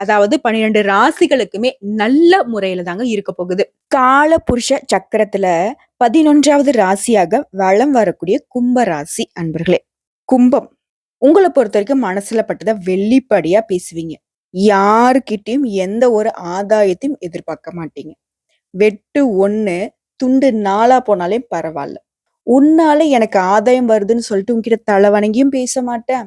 அதாவது 12 ராசிகளுக்குமே நல்ல முறையில தாங்க இருக்க போகுது. கால புருஷ சக்கரத்துல 11வது ராசியாக வளம் வரக்கூடிய கும்ப ராசி அன்பர்களே. கும்பம். உங்களை பொறுத்த வரைக்கும் மனசுல பட்டத வெள்ளிப்படியா பேசுவீங்க. யாருக்கிட்டையும் எந்த ஒரு ஆதாயத்தையும் எதிர்பார்க்க மாட்டீங்க. வெட்டு ஒண்ணு துண்டு நாளா போனாலே பரவாயில்ல உன்னால எனக்கு ஆதாயம் வருதுன்னு சொல்லிட்டு உங்ககிட்ட தலை வணங்கியும் பேச மாட்டேன்.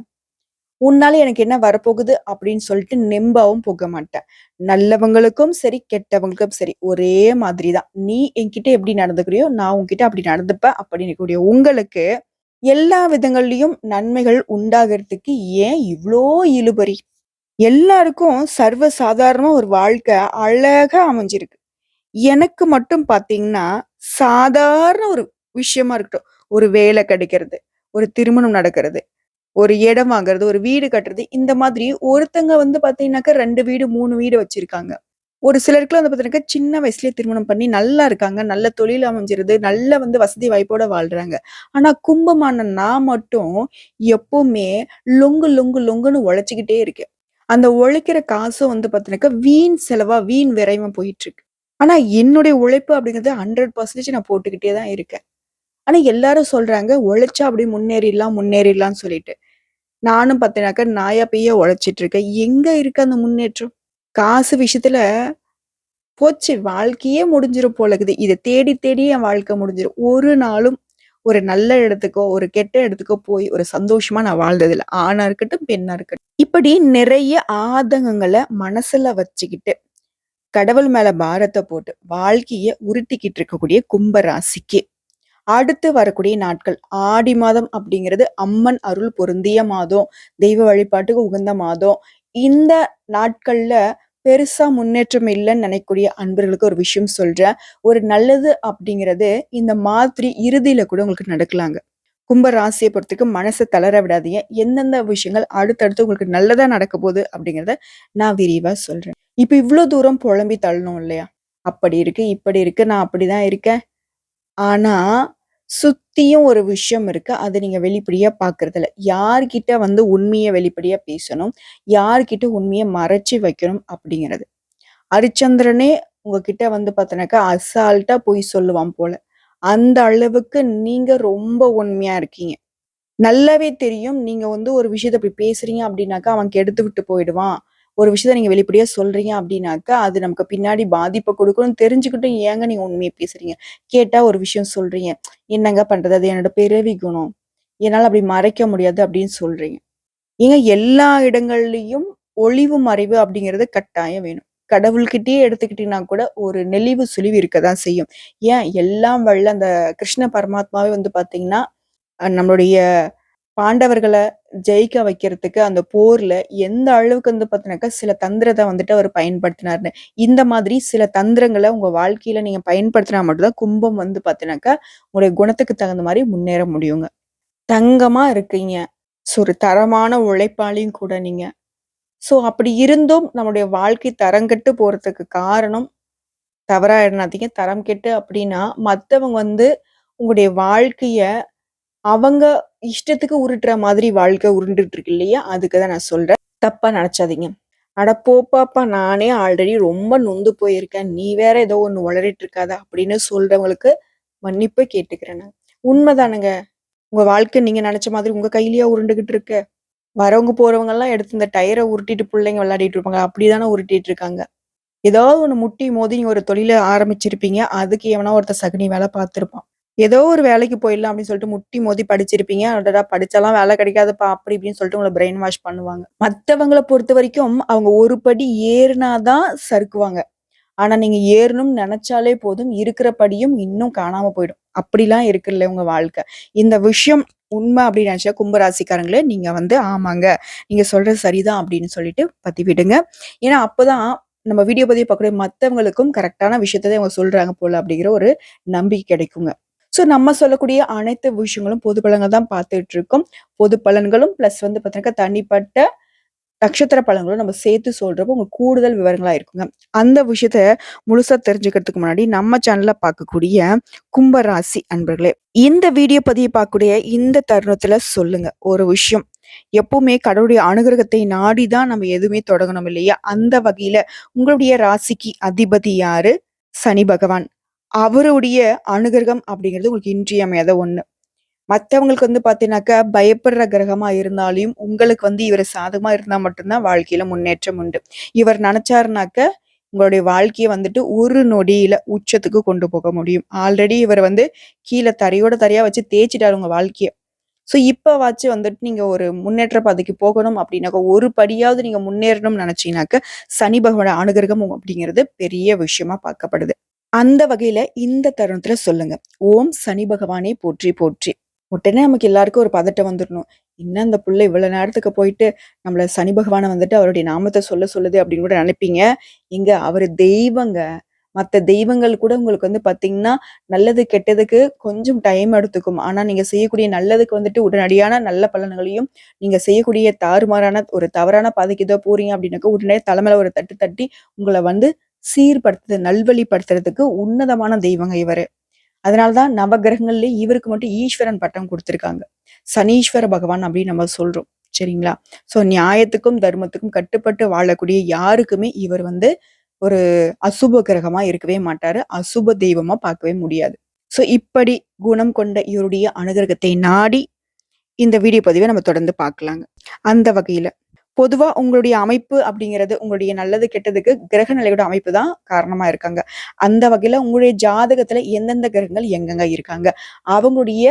உன்னால எனக்கு என்ன வரப்போகுது அப்படின்னு சொல்லிட்டு நெம்பவும் போக மாட்டேன். நல்லவங்களுக்கும் சரி, கெட்டவங்களுக்கும் சரி ஒரே மாதிரி தான். நீ என்கிட்ட எப்படி நடந்துக்கிறியோ, நான் உன்கிட்ட அப்படி நடந்துப்பேன் அப்படின்னு கூடிய உங்களுக்கு எல்லா விதங்கள்லையும் நன்மைகள் உண்டாகிறதுக்கு ஏன் இவ்வளோ இழுபறி? எல்லாருக்கும் சர்வ சாதாரணமா ஒரு வாழ்க்கை அழகா அமைஞ்சிருக்கு. எனக்கு மட்டும் பார்த்தீங்கன்னா, சாதாரண ஒரு விஷயமா இருக்கட்டும். ஒரு வேலை கிடைக்கிறது, ஒரு திருமணம் நடக்கிறது, ஒரு இடம் வாங்குறது, ஒரு வீடு கட்டுறது, இந்த மாதிரி ஒருத்தங்க வந்து பார்த்தீங்கன்னாக்கா ரெண்டு வீடு, மூணு வீடு வச்சிருக்காங்க. ஒரு சிலருக்குலாம் வந்து பார்த்தீங்கன்னா சின்ன வயசுலயே திருமணம் பண்ணி நல்லா இருக்காங்க. நல்ல தொழில் அமைஞ்சிருது. நல்ல வந்து வசதி வாய்ப்போட வாழ்றாங்க. ஆனா கும்பமான நான் மட்டும் எப்பவுமே லொங்கு லொங்கு லொங்குன்னு உழைச்சிக்கிட்டே இருக்கேன். அந்த உழைக்கிற காசும் வந்து பார்த்தீங்கன்னாக்கா, வீண் செலவா, வீண் விரயமா போயிட்டுருக்கு. ஆனா என்னுடைய உழைப்பு அப்படிங்கிறது 100% நான் போட்டுக்கிட்டே தான் இருக்கேன். ஆனா எல்லாரும் சொல்றாங்க, உழைச்சா அப்படியே முன்னேறிடலாம், முன்னேறிடலாம்னு சொல்லிட்டு. நானும் பார்த்தீங்கன்னாக்கா, நாயா பெய்ய உழைச்சிட்டு இருக்கேன். எங்க இருக்கு அந்த முன்னேற்றம்? காசு விஷயத்துல போச்சு வாழ்க்கையே முடிஞ்சிரும் போல இருக்குது. இதை தேடி தேடி என் வாழ்க்கை முடிஞ்சிடும் ஒரு நாளும் ஒரு நல்ல இடத்துக்கோ, ஒரு கெட்ட இடத்துக்கோ போய் ஒரு சந்தோஷமா நான் வாழ்ந்ததில்ல. ஆணா இருக்கட்டும், பெண்ணா இருக்கட்டும். இப்படி நிறைய ஆதங்கங்கள மனசுல வச்சுக்கிட்டு, கடவுள் மேல பாரத்தை போட்டு வாழ்க்கைய உருட்டிக்கிட்டு இருக்கக்கூடிய கும்ப ராசிக்கு, அடுத்து வரக்கூடிய நாட்கள் ஆடி மாதம் அப்படிங்கிறது அம்மன் அருள் பொருந்திய மாதம். தெய்வ வழிபாட்டுக்கு உகந்த மாதம். இந்த நாட்கள்ல பெருசா முன்னேற்றம் இல்லைன்னு நினைக்கக்கூடிய அன்பர்களுக்கு ஒரு விஷயம் சொல்றேன். ஒரு நல்லது அப்படிங்கிறது இந்த மாதிரி இறுதியில கூட உங்களுக்கு நடக்கலாங்க. கும்ப ராசியை பொறுத்துக்கு மனசை தளர விடாதீங்க. எந்தெந்த விஷயங்கள் அடுத்தடுத்து உங்களுக்கு நல்லதா நடக்கப் போகுது அப்படிங்கிறத நான் விரிவா சொல்றேன். இப்ப இவ்வளோ தூரம் புலம்பி தள்ளணும் இல்லையா? அப்படி இருக்கு, இப்படி இருக்கு, நான் அப்படிதான் இருக்கேன். ஆனா, சுத்தியும் ஒரு விஷயம் இருக்கு. அதை நீங்க வெளிப்படையா பார்க்கறதில்ல. யார்கிட்ட வந்து உண்மைய வெளிப்படையா பேசணும்? யார்கிட்ட உண்மைய மறைச்சு வைக்கணும்? அப்படிங்கிறது. ஹரிச்சந்திரனே உங்ககிட்ட வந்து பார்த்தீங்கன்னாக்கா, அசால்ட்டா பொய் சொல்லுவான் போல. அந்த அளவுக்கு நீங்க ரொம்ப உண்மையா இருக்கீங்க. நல்லாவே தெரியும். நீங்க வந்து ஒரு விஷயத்த இப்படி பேசுறீங்க அப்படின்னாக்கா, அவன் கெடுத்து விட்டு போயிடுவான். ஒரு விஷயத்த நீங்க வெளிப்படையா சொல்றீங்க அப்படின்னாக்கா, அது நமக்கு பின்னாடி பாதிப்பை கொடுக்கணும்னு தெரிஞ்சுக்கிட்டும் ஏங்க நீங்க உண்மையை பேசுறீங்க? கேட்டா ஒரு விஷயம் சொல்றீங்க. என்னங்க பண்றது? அது என்னோட பிறவி குணம். என்னால அப்படி மறைக்க முடியாது அப்படின்னு சொல்றீங்க. ஏங்க எல்லா இடங்கள்லயும் ஒளிவு மறைவு அப்படிங்கிறது கட்டாயம் வேணும். கடவுள்கிட்டயே எடுத்துக்கிட்டீங்கன்னா கூட ஒரு நெளிவு சுழிவு இருக்க தான் செய்யும். ஏன் எல்லாம் வல்ல அந்த கிருஷ்ண பரமாத்மாவே வந்து பார்த்தீங்கன்னா, நம்மளுடைய பாண்டவர்களை ஜெயிக்க வைக்கிறதுக்கு அந்த போர்ல எந்த அளவுக்கு வந்து பார்த்தீங்கன்னாக்கா, சில தந்திரத்தை வந்துட்டு அவர் பயன்படுத்தினாருன்னு. இந்த மாதிரி சில தந்திரங்களை உங்க வாழ்க்கையில நீங்க பயன்படுத்தினா மட்டும்தான் கும்பம் வந்து பார்த்தீங்கன்னாக்கா, உங்களுடைய குணத்துக்கு தகுந்த மாதிரி முன்னேற முடியுங்க. தங்கமா இருக்கீங்க. ஸோ ஒரு தரமான உழைப்பாளியும் கூட நீங்க. ஸோ அப்படி இருந்தும் நம்முடைய வாழ்க்கை தரங்கட்டு போறதுக்கு காரணம் தவறா எண்ணாதீங்க. தரம் கெட்டு அப்படின்னா, மற்றவங்க வந்து உங்களுடைய வாழ்க்கைய அவங்க இஷ்டத்துக்கு உருட்டுற மாதிரி வாழ்க்கை உருண்டுட்டு இருக்கு இல்லையா? அதுக்கு தான் நான் சொல்றேன். தப்பா நினைச்சாதீங்க அட போப்பாப்பா! நானே ஆல்ரெடி ரொம்ப நொந்து போயிருக்கேன். நீ வேற ஏதோ ஒன்று வளரிட்டு இருக்காத அப்படின்னு சொல்றவங்களுக்கு மன்னிப்பு கேட்டுக்கிறேன் நான். உண்மைதானுங்க உங்க வாழ்க்கை நீங்க நினைச்ச மாதிரி உங்க கையிலயா உருண்டுகிட்டு இருக்க வரவங்க போறவங்க எல்லாம் எடுத்து இந்த டயரை உருட்டிட்டு பிள்ளைங்க விளையாடிட்டு இருப்பாங்க. அப்படிதானே உருட்டிட்டு இருக்காங்க. ஏதாவது ஒண்ணு முட்டி மோதி நீங்க ஒரு தொழில ஆரம்பிச்சிருப்பீங்க. அதுக்கு எவனா ஒருத்தன் சகுனி வேலை பார்த்திருப்பான். ஏதோ ஒரு வேலைக்கு போயிடலாம் அப்படின்னு சொல்லிட்டு முட்டி மோதி படிச்சிருப்பீங்க. அடடா! படிச்சாலாம் வேலை கிடைக்காதுப்பா அப்படி இப்படின்னு சொல்லிட்டு உங்களை பிரெயின் வாஷ் பண்ணுவாங்க. மற்றவங்கள பொறுத்த வரைக்கும் அவங்க ஒரு படி ஏறினாதான் சறுக்குவாங்க. ஆனா நீங்க ஏறணும்னு நினைச்சாலே போதும், இருக்கிற படியும் இன்னும் காணாம போயிடும். அப்படிலாம் இருக்குல்ல உங்க வாழ்க்கை. இந்த விஷயம் உண்மை அப்படின்னு நினச்சா கும்பராசிக்காரங்களே நீங்க வந்து ஆமாங்க. நீங்க சொல்றது சரிதான் அப்படின்னு சொல்லிட்டு பதிவிடுங்க. ஏன்னா அப்பதான் நம்ம வீடியோ பதிவு பார்க்கக்கூடிய மற்றவங்களுக்கும் கரெக்டான விஷயத்த அவங்க இவங்க சொல்றாங்க போல அப்படிங்கிற ஒரு நம்பிக்கை கிடைக்குங்க. ஸோ நம்ம சொல்லக்கூடிய அனைத்து விஷயங்களும் பொது பலன்கள் தான் பார்த்துட்டு இருக்கோம். பொது பலன்களும் பிளஸ் வந்து பார்த்தீங்கன்னா தனிப்பட்ட நட்சத்திர பலன்களும் நம்ம சேர்த்து சொல்றப்போ உங்களுக்கு கூடுதல் விவரங்களா இருக்குங்க. அந்த விஷயத்த முழுசா தெரிஞ்சுக்கிறதுக்கு முன்னாடி நம்ம சேனல்ல பார்க்கக்கூடிய கும்பராசி அன்பர்களே, இந்த வீடியோ பதிவு பார்க்கக்கூடிய இந்த தருணத்துல சொல்லுங்க ஒரு விஷயம். எப்பவுமே கடவுளுடைய அனுகிரகத்தை நாடி தான் நம்ம எதுவுமே தொடங்கணும் இல்லையா? அந்த வகையில உங்களுடைய ராசிக்கு அதிபதி யாரு? சனி பகவான். அவருடைய அனுகிரகம் அப்படிங்கிறது உங்களுக்கு இன்றியமையாத ஒண்ணு. மத்தவங்களுக்கு வந்து பார்த்தீங்கன்னாக்கா, பயப்படுற கிரகமா இருந்தாலும், உங்களுக்கு வந்து இவர் சாதகமா இருந்தா மட்டும்தான் வாழ்க்கையில முன்னேற்றம் உண்டு. இவர் நினச்சாருனாக்க உங்களுடைய வாழ்க்கைய வந்துட்டு ஒரு நொடியில உச்சத்துக்கு கொண்டு போக முடியும். ஆல்ரெடி இவர் வந்து கீழே தரையோட தரையா வச்சு தேய்ச்சிட்டாரு உங்க வாழ்க்கையை ஸோ இப்பவாச்சு வந்துட்டு நீங்க ஒரு முன்னேற்ற பாதைக்கு போகணும் அப்படின்னாக்கா ஒரு படியாவது நீங்க முன்னேறணும்னு நினச்சிங்கனாக்க சனி பகவான அனுகிரகம் அப்படிங்கிறது பெரிய விஷயமா பார்க்கப்படுது. அந்த வகையில இந்த தருணத்துல சொல்லுங்க. ஓம் சனி பகவானே போற்றி போற்றி. உடனே நமக்கு எல்லாருக்கும் ஒரு பதட்டம் வந்துடணும் என்ன அந்த புள்ள இவ்வளோ நேரத்துக்கு போயிட்டு நம்மள சனி பகவானை வந்துட்டு அவருடைய நாமத்தை சொல்ல சொல்லுது அப்படின்னு கூட நினைப்பீங்க இங்க அவர் தெய்வங்க. மற்ற தெய்வங்கள் கூட உங்களுக்கு வந்து பார்த்தீங்கன்னா, நல்லது கெட்டதுக்கு கொஞ்சம் டைம் எடுத்துக்கும். ஆனா நீங்க செய்யக்கூடிய நல்லதுக்கு வந்துட்டு உடனடியான நல்ல பலன்களையும், நீங்க செய்யக்கூடிய தாறுமாறான ஒரு தவறான பாதைக்கு ஏதோ போறீங்க அப்படின்னாக்க, உடனே தலைமையில ஒரு தட்டு தட்டி உங்களை வந்து சீர்படுத்து நல்வழிப்படுத்துறதுக்கு உன்னதமான தெய்வங்க இவரு. அதனால தான் இவருக்கு மட்டும் ஈஸ்வரன் பட்டம் கொடுத்துருக்காங்க சனீஸ்வர பகவான் அப்படின்னு நம்ம சொல்றோம். சரிங்களா? ஸோ நியாயத்துக்கும், தர்மத்துக்கும் கட்டுப்பட்டு வாழக்கூடிய யாருக்குமே இவர் வந்து ஒரு அசுப கிரகமா இருக்கவே மாட்டாரு. அசுப தெய்வமா பார்க்கவே முடியாது. ஸோ இப்படி குணம் கொண்ட இவருடைய அனுகிரகத்தை நாடி, இந்த வீடியோ பதிவை நம்ம தொடர்ந்து பார்க்கலாங்க. அந்த வகையில பொதுவா உங்களுடைய அமைப்பு அப்படிங்கிறது, உங்களுடைய நல்லது கெட்டதுக்கு கிரக நிலையோட அமைப்பு தான் காரணமா இருக்காங்க. அந்த வகையில உங்களுடைய ஜாதகத்துல எந்தெந்த கிரகங்கள் எங்கெங்க இருக்காங்க? அவங்களுடைய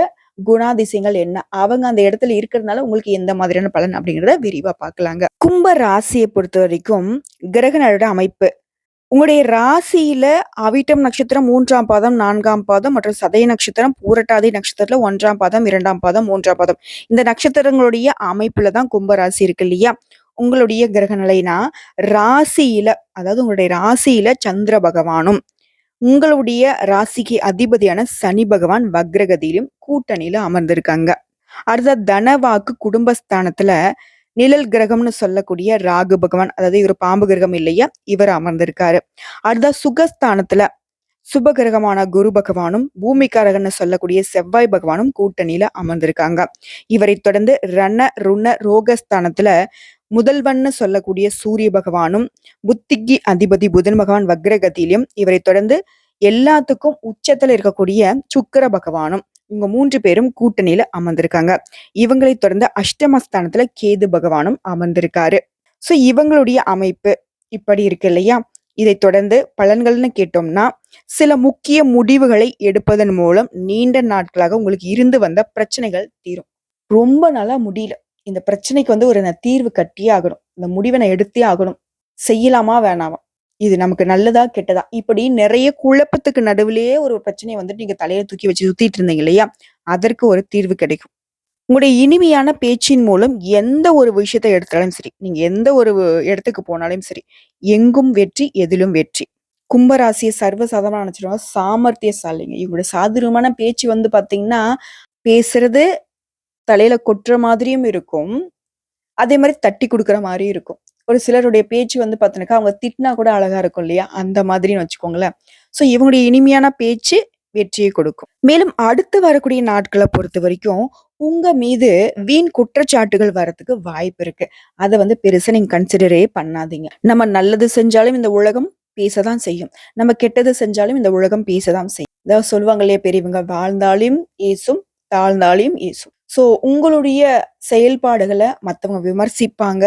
குணாதிசயங்கள் என்ன? அவங்க அந்த இடத்துல இருக்கிறதுனால உங்களுக்கு எந்த மாதிரியான பலன் அப்படிங்கிறத விரிவா பார்க்கலாங்க. கும்ப ராசியை பொறுத்த வரைக்கும் கிரகங்களோட அமைப்பு. உங்களுடைய ராசியில அவிட்டம் நட்சத்திரம் மூன்றாம் பாதம், நான்காம் பாதம் மற்றும் சதய நட்சத்திரம், பூரட்டாதி நட்சத்திரத்துல ஒன்றாம் பாதம், இரண்டாம் பாதம், மூன்றாம் பாதம். இந்த நட்சத்திரங்களுடைய அமைப்புல தான் கும்பராசி இருக்கு இல்லையா? உங்களுடைய கிரக நிலைனா, ராசியில அதாவது உங்களுடைய ராசியில சந்திர பகவானும், உங்களுடைய ராசிக்கு அதிபதியான சனி பகவான் வக்ரகதியிலும் கூட்டணியில அமர்ந்திருக்காங்க. அடுத்த தனவாக்கு குடும்பஸ்தானத்துல நிழல் கிரகம்னு சொல்லக்கூடிய ராகு பகவான், அதாவது இவர் பாம்பு கிரகம் இல்லையா? இவர் அமர்ந்திருக்காரு. அடுத்த சுகஸ்தானத்துல சுப கிரகமான குரு பகவானும், பூமிகாரகன்னு சொல்லக்கூடிய செவ்வாய் பகவானும் கூட்டணியில அமர்ந்திருக்காங்க. இவரைத் தொடர்ந்து ரண, ருண, ரோகஸ்தானத்துல முதல்வன்னு சொல்லக்கூடிய சூரிய பகவானும், புத்திக்கு அதிபதி புதன் பகவான் வக்ரகதியிலும், இவரைத் தொடர்ந்து எல்லாத்துக்கும் உச்சத்துல இருக்கக்கூடிய சுக்கிர பகவானும், இவங்க மூன்று பேரும் கூட்டணியில அமர்ந்திருக்காங்க. இவங்களை தொடர்ந்து அஷ்டமஸ்தானத்துல கேது பகவானும் அமர்ந்திருக்காரு. ஸோ இவங்களுடைய அமைப்பு இப்படி இருக்கு இல்லையா? இதை தொடர்ந்து பலன்கள்னு கேட்டோம்னா, சில முக்கிய முடிவுகளை எடுப்பதன் மூலம் நீண்ட நாட்களாக உங்களுக்கு இருந்து வந்த பிரச்சனைகள் தீரும். ரொம்ப நாளா முடியல. இந்த பிரச்சனைக்கு வந்து ஒரு நான் தீர்வு கட்டியே ஆகணும். இந்த முடிவை நான் எடுத்தே ஆகணும். செய்யலாமா? வேணாமா? இது நமக்கு நல்லதா? கெட்டதா? இப்படி நிறைய குழப்பத்துக்கு நடுவிலேயே ஒரு பிரச்சனையை வந்துட்டு நீங்க தலையை தூக்கி வச்சு சுத்திட்டு இருந்தீங்க இல்லையா? அதற்கு ஒரு தீர்வு கிடைக்கும். உங்களுடைய இனிமையான பேச்சின் மூலம் எந்த ஒரு விஷயத்த எடுத்தாலும் சரி, நீங்க எந்த ஒரு இடத்துக்கு போனாலும் சரி, எங்கும் வெற்றி, எதிலும் வெற்றி. கும்பராசியை சர்வசாதாரணமா நெனச்சிருவாங்க. சாமர்த்தியசாலிங்க. இவங்களுடைய சாதுரியமான பேச்சு வந்து பாத்தீங்கன்னா பேசுறது தலையில கொட்டுற மாதிரியும் இருக்கும். அதே மாதிரி தட்டி கொடுக்குற மாதிரியும் இருக்கும். ஒரு சிலருடைய பேச்சு வந்து பார்த்தீங்கன்னாக்கா, அவங்க திட்டினா கூட அழகா இருக்கும் இல்லையா? அந்த மாதிரின்னு வச்சுக்கோங்களேன். ஸோ இவங்களுடைய இனிமையான பேச்சு வெற்றியை கொடுக்கும். மேலும் அடுத்து வரக்கூடிய நாட்களை பொறுத்த வரைக்கும் உங்க மீது வீண் குற்றச்சாட்டுகள் வரதுக்கு வாய்ப்பு இருக்கு. அதை வந்து பெருசா நீங்க கன்சிடரே பண்ணாதீங்க. நம்ம நல்லது செஞ்சாலும் இந்த உலகம் பேசதான் செய்யும். நம்ம கெட்டது செஞ்சாலும் இந்த உலகம் பேசதான் செய்யும். அதாவது சொல்லுவாங்க இல்லையா பெரியவங்க, "வாழ்ந்தாலும் ஏசும், தாழ்ந்தாலையும் ஏசும்." ஸோ உங்களுடைய செயல்பாடுகளை மற்றவங்க விமர்சிப்பாங்க.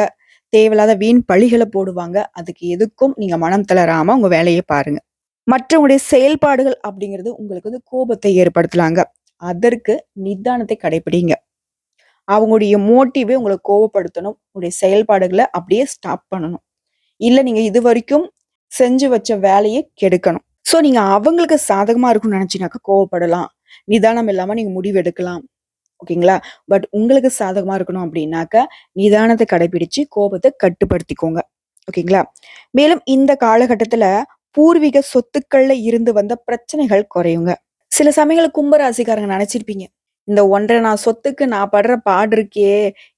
தேவையில்லாத வீண் பழிகளை போடுவாங்க. அதுக்கு எதுக்கும் நீங்க மனம் தளராம உங்க வேலையை பாருங்க. மற்றவங்களுடைய செயல்பாடுகள் அப்படிங்கிறது உங்களுக்கு வந்து கோபத்தை ஏற்படுத்தலாங்க. அதற்கு நிதானத்தை கடைப்பிடிங்க. அவங்களுடைய மோட்டிவே உங்களை கோவப்படுத்தணும். உங்களுடைய செயல்பாடுகளை அப்படியே ஸ்டாப் பண்ணணும். இல்ல நீங்க இதுவரைக்கும் செஞ்சு வச்ச வேலையை கெடுக்கணும். ஸோ நீங்க அவங்களுக்கு சாதகமா இருக்கும்னு நினச்சினாக்கா கோவப்படலாம். நிதானம் இல்லாமல் நீங்கள் முடிவு எடுக்கலாம். ஓகேங்களா? பட் உங்களுக்கு சாதகமா இருக்கணும் அப்படின்னாக்க, நிதானத்தை கடைபிடிச்சு கோபத்தை கட்டுப்படுத்திக்கோங்க. ஓகேங்களா? மேலும் இந்த காலகட்டத்தில் பூர்வீக சொத்துக்கள்ல இருந்து வந்த பிரச்சனைகள் குறையுங்க. சில சமயங்கள்ல கும்பராசிக்காரங்க நினைச்சிருப்பீங்க இந்த ஒன்றரை நான் சொத்துக்கு நான் படுற பாடு இருக்கே!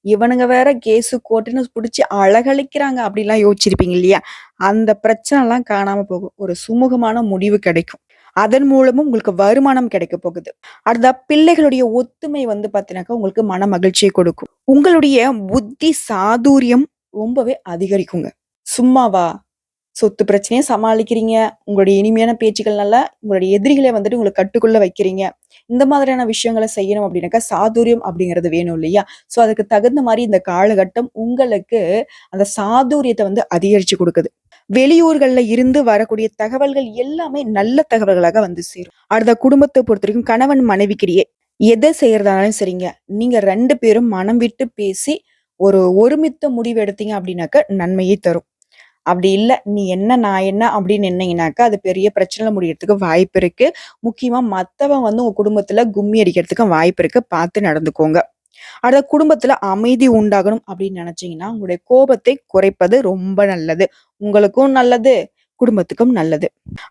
இவனுங்க வேற கேஸு, கோட்டுன்னு புடிச்சு அழகழிக்கிறாங்க அப்படிலாம் யோசிச்சிருப்பீங்க இல்லையா? அந்த பிரச்சனைலாம் காணாம போகும். ஒரு சுமூகமான முடிவு கிடைக்கும். அதன் மூலமும் உங்களுக்கு வருமானம் கிடைக்கப் போகுது. அடுத்த பிள்ளைகளுடைய ஒத்துமை வந்து பார்த்தீங்கன்னாக்கா, உங்களுக்கு மன மகிழ்ச்சியை கொடுக்கும். உங்களுடைய புத்தி சாதுரியம் ரொம்பவே அதிகரிக்குங்க. சும்மாவா? சொத்து பிரச்சனையை சமாளிக்கிறீங்க. உங்களுடைய இனிமையான பேச்சுகள்னால உங்களுடைய எதிரிகளை வந்துட்டு உங்களுக்கு கட்டுக்குள்ள வைக்கிறீங்க. இந்த மாதிரியான விஷயங்கள செய்யணும் அப்படின்னாக்கா, சாதுரியம் அப்படிங்கிறது வேணும் இல்லையா? ஸோ அதுக்கு தகுந்த மாதிரி இந்த காலகட்டம் உங்களுக்கு அந்த சாதுரியத்தை வந்து அதிகரிச்சு கொடுக்குது வெளியூர்கள்ல இருந்து வரக்கூடிய தகவல்கள் எல்லாமே நல்ல தகவல்களாக வந்து சேரும். அடுத்த குடும்பத்தை பொறுத்த வரைக்கும் கணவன் மனைவிக்கிடையே எதை செய்றதானாலும் சரிங்க. நீங்க ரெண்டு பேரும் மனம் விட்டு பேசி ஒரு ஒருமித்த முடிவு எடுத்தீங்க அப்படின்னாக்க நன்மையை தரும். அப்படி இல்லை நீ என்ன நான் என்ன அப்படின்னு நின்னீங்கனாக்கா, அது பெரிய பிரச்சனை முடியறதுக்கு வாய்ப்பு இருக்கு. முக்கியமா மத்தவன் வந்து உங்க குடும்பத்துல கும்மி அடிக்கிறதுக்கு வாய்ப்பு இருக்கு. பார்த்து நடந்துக்கோங்க. அடுத்த குடும்பத்துல அமைதி உண்டாகணும் அப்படின்னு நினைச்சீங்கன்னா உங்களுடைய கோபத்தை குறைப்பது ரொம்ப நல்லது. உங்களுக்கும் நல்லது, குடும்பத்துக்கும் நல்லது.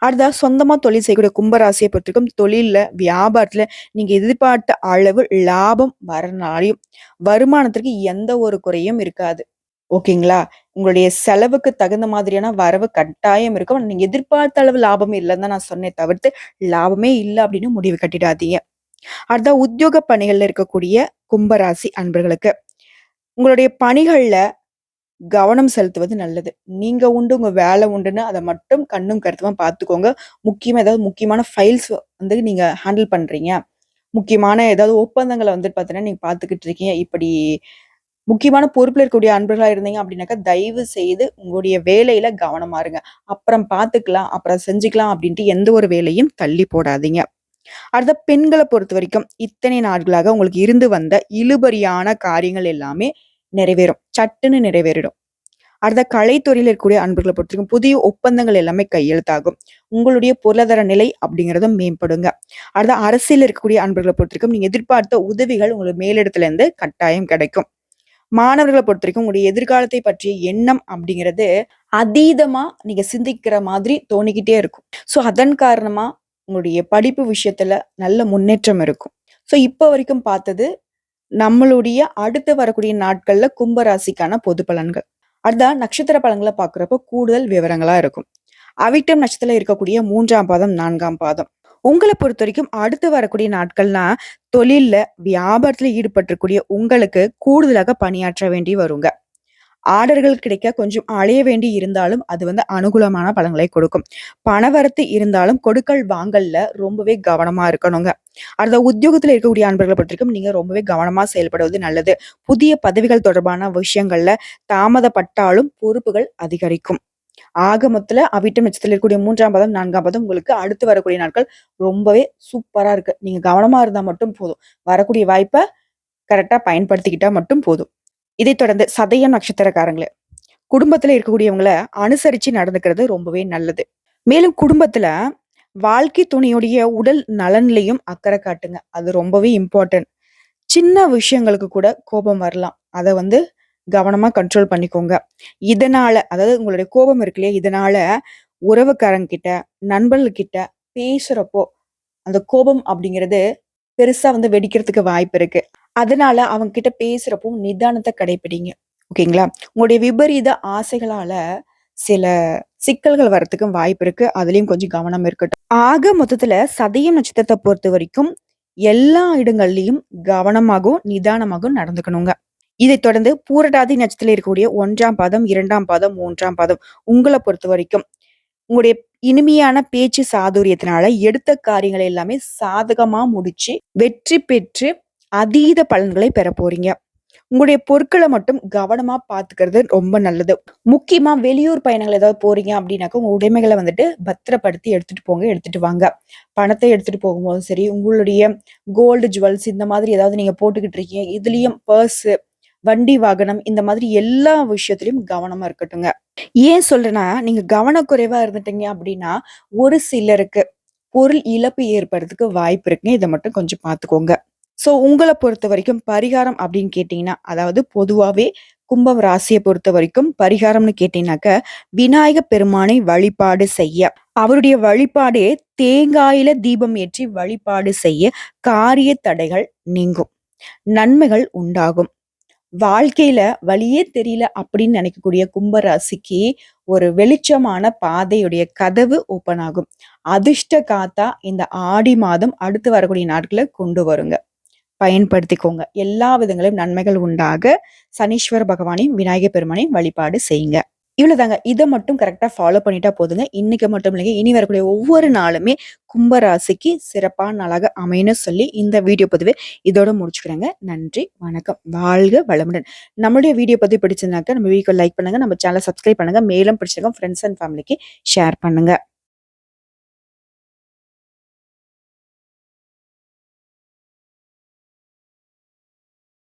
அடுத்தா சொந்தமா தொழில் செய்யக்கூடிய கும்பராசியை பொறுத்திருக்கும் தொழில்ல, வியாபாரத்துல நீங்க எதிர்பார்த்த அளவு லாபம் வரனாலையும் வருமானத்திற்கு எந்த ஒரு குறையும் இருக்காது. ஓகேங்களா? உங்களுடைய செலவுக்கு தகுந்த மாதிரியான வரவு கட்டாயம் இருக்கும். நீங்க எதிர்பார்த்த அளவு லாபம் இல்லைன்னு தான் நான் சொன்னேன் தவிர்த்து, லாபமே இல்ல அப்படின்னு முடிவு கட்டிடாதீங்க. அடுத்த உத்தியோக பணிகள்ல இருக்கக்கூடிய கும்பராசி அன்பர்களுக்கு, உங்களுடைய பணிகள்ல கவனம் செலுத்துவது நல்லது. நீங்க உண்டு, உங்க வேலை உண்டுன்னு அதை மட்டும் கண்ணும் கருத்துமா பார்த்துக்கோங்க. முக்கியமா ஏதாவது முக்கியமான ஃபைல்ஸ் வந்து நீங்க ஹேண்டில் பண்றீங்க. முக்கியமான ஏதாவது ஒப்பந்தங்களை வந்துட்டு பார்த்தீங்கன்னா, நீங்க பார்த்துக்கிட்டு இருக்கீங்க. இப்படி முக்கியமான பொறுப்பில் இருக்கக்கூடிய அன்பர்களா இருந்தீங்க அப்படின்னாக்கா, தயவு செய்து உங்களுடைய வேலையில கவனமா இருங்க. அப்புறம் பார்த்துக்கலாம், அப்புறம் செஞ்சுக்கலாம் அப்படின்ட்டு எந்த ஒரு வேலையும் தள்ளி போடாதீங்க. அடுத்த பெண்களை பொறுத்த வரைக்கும் இத்தனை நாட்களாக உங்களுக்கு இருந்து வந்த இழுபறியான காரியங்கள் எல்லாமே நிறைவேறும். சட்டுன்னு நிறைவேறிடும். அடுத்த கலைத்துறையில் இருக்கக்கூடிய அன்பர்கள பொறுத்தவரைக்கும் புதிய ஒப்பந்தங்கள் எல்லாமே கையெழுத்தாகும். உங்களுடைய பொருளாதார நிலை அப்படிங்கிறதும் மேம்படுங்க. அடுத்த அரசியல் இருக்கக்கூடிய அன்பர்கள பொறுத்தவரைக்கும், நீங்க எதிர்பார்த்த உதவிகள் உங்களுக்கு மேலிடத்துல இருந்து கட்டாயம் கிடைக்கும். மாணவர்களை பொறுத்தவரைக்கும் உங்களுடைய எதிர்காலத்தை பற்றிய எண்ணம் அப்படிங்கிறது அதீதமா நீங்க சிந்திக்கிற மாதிரி தோணிக்கிட்டே இருக்கும். ஸோ அதன் காரணமா உங்களுடைய படிப்பு விஷயத்துல நல்ல முன்னேற்றம் இருக்கும். ஸோ இப்போ வரைக்கும் பார்த்தது, நம்மளுடைய அடுத்து வரக்கூடிய நாட்கள்ல கும்பராசிக்கான பொது பலன்கள். அடுத்ததா நட்சத்திர பலன்களை பார்க்குறப்போ கூடுதல் விவரங்களா இருக்கும். அவிட்டம் நட்சத்திரம் இருக்கக்கூடிய மூன்றாம் பாதம், நான்காம் பாதம். உங்களை பொறுத்த வரைக்கும் அடுத்து வரக்கூடிய நாட்கள்னா, தொழில்ல, வியாபாரத்தில் ஈடுபட்டிருக்கக்கூடிய உங்களுக்கு கூடுதலாக பணியாற்ற வேண்டி வருங்க. ஆர்டர்கள் கிடைக்க கொஞ்சம் அலைய வேண்டி இருந்தாலும், அது வந்து அனுகூலமான பலன்களை கொடுக்கும். பணவரத்து இருந்தாலும் கொடுக்கல் வாங்கல்ல ரொம்பவே கவனமா இருக்கணுங்க. அடுத்த உத்தியோகத்தில் இருக்கக்கூடிய அன்பர்களை பற்றிக்கும் நீங்க ரொம்பவே கவனமா செயல்படுவது நல்லது. புதிய பதவிகள் தொடர்பான விஷயங்கள்ல தாமதப்பட்டாலும் பொறுப்புகள் அதிகரிக்கும். ஆக அவிட்டம் நட்சத்திரத்தில் இருக்கக்கூடிய மூன்றாம் பதம் நான்காம் பதம் உங்களுக்கு அடுத்து வரக்கூடிய நாட்கள் ரொம்பவே சூப்பரா இருக்கு. நீங்க கவனமா இருந்தா மட்டும் போதும். வரக்கூடிய வாய்ப்பை கரெக்டா பயன்படுத்திக்கிட்டா மட்டும் போதும். இதைத் தொடர்ந்து சதய நட்சத்திரக்காரங்களே, குடும்பத்துல இருக்கக்கூடியவங்கள அனுசரிச்சு நடந்துக்கிறது ரொம்பவே நல்லது. மேலும் குடும்பத்துல வாழ்க்கை துணையுடைய உடல் நலன்லையும் அக்கறை காட்டுங்க. அது ரொம்பவே இம்பார்ட்டன்ட். சின்ன விஷயங்களுக்கு கூட கோபம் வரலாம். அதை வந்து கவனமா கண்ட்ரோல் பண்ணிக்கோங்க. இதனால அதாவது உங்களுடைய கோபம் இருக்கு இல்லையா? இதனால உறவுக்காரங்க கிட்ட, நண்பர்கள் பேசுறப்போ, அந்த கோபம் அப்படிங்கிறது பெருசா வந்து வெடிக்கிறதுக்கு வாய்ப்பு இருக்கு. அதனால அவங்க கிட்ட பேசுறப்போ நிதானத்தை கடைப்பிடிங்க. ஓகேங்களா? உங்களுடைய விபரீத ஆசைகளால சில சிக்கல்கள் வரத்துக்கும் வாய்ப்பு இருக்கு. அதுலயும் கொஞ்சம் கவனம் இருக்கட்டும். ஆக மொத்தத்துல சதயம் பொறுத்த வரைக்கும் எல்லா இடங்கள்லயும் கவனமாகவும் நிதானமாகவும் நடந்துக்கணுங்க இதைத் தொடர்ந்து பூரட்டாதி நட்சத்திரத்தில் இருக்கக்கூடிய ஒன்றாம் பாதம் இரண்டாம் பாதம் மூன்றாம் பாதம் உங்களை பொறுத்த வரைக்கும் உங்களுடைய இனிமையான பேச்சு சாதுரியத்தினால எடுத்த காரியங்களை எல்லாமே சாதகமா முடிச்சு வெற்றி பெற்று அதீத பலன்களை பெற போறீங்க. உங்களுடைய பொருட்களை மட்டும் கவனமா பாத்துக்கிறது ரொம்ப நல்லது. முக்கியமா வெளியூர் பயணங்கள் ஏதாவது போறீங்க அப்படின்னாக்கா உங்க உடைமைகளை வந்துட்டு பத்திரப்படுத்தி எடுத்துட்டு போங்க எடுத்துட்டு வாங்க. பணத்தை எடுத்துட்டு போகும்போதும் சரி உங்களுடைய கோல்டு ஜுவல்ஸ் இந்த மாதிரி ஏதாவது நீங்க போட்டுக்கிட்டு இருக்கீங்க. இதுலயும் பர்ஸ் வண்டி வாகனம் இந்த மாதிரி எல்லா விஷயத்திலையும் கவனமா இருக்கட்டுங்க. ஏன் சொல்றேன்னா நீங்க கவனக்குறைவா இருந்துட்டீங்க அப்படின்னா ஒரு சிலருக்கு பொருள் இழப்பு ஏற்படுறதுக்கு வாய்ப்பு இருக்குங்க. இதை மட்டும் கொஞ்சம் பார்த்துக்கோங்க ஸோ உங்களை பொறுத்த வரைக்கும் பரிகாரம் அப்படின்னு கேட்டிங்கன்னா அதாவது பொதுவாகவே கும்பம் ராசியை பொறுத்த வரைக்கும் பரிகாரம்னு கேட்டீங்கன்னாக்க விநாயக பெருமானை வழிபாடு செய்ய அவருடைய வழிபாடே தேங்காயில தீபம் ஏற்றி வழிபாடு செய்ய காரிய தடைகள் நீங்கும் நன்மைகள் உண்டாகும். வாழ்க்கையில வழியே தெரியல அப்படின்னு நினைக்கக்கூடிய கும்பராசிக்கு ஒரு வெளிச்சமான பாதையுடைய கதவு ஓப்பன் ஆகும். அதிர்ஷ்ட காத்தா இந்த ஆடி மாதம் அடுத்து வரக்கூடிய நாட்களை கொண்டு வருங்க. பயன்படுத்திக்கோங்க. எல்லா விதங்களிலும் நன்மைகள் உண்டாக சனீஸ்வர பகவானையும் விநாயகர் பெருமானையும் வழிபாடு செய்யுங்க. இவ்வளவுதாங்க. இதை மட்டும் கரெக்டா ஃபாலோ பண்ணிட்டா போதுங்க. இன்னைக்கு மட்டும் இல்லைங்க. இனி வரக்கூடிய ஒவ்வொரு நாளுமே கும்பராசிக்கு சிறப்பான நாளாக அமையணும் சொல்லி இந்த வீடியோ பதிவு இதோட முடிச்சுக்கிறேங்க. நன்றி வணக்கம். வாழ்க வளமுடன். நம்மளுடைய வீடியோ பதிவு பிடிச்சிருந்தாக்க நம்ம வீடியோ லைக் பண்ணுங்க. நம்ம சேனலை சப்ஸ்கிரைப் பண்ணுங்க. மேலும் பிடிச்சிருக்கோம் ஃப்ரெண்ட்ஸ் அண்ட் ஃபேமிலிக்கு ஷேர் பண்ணுங்க.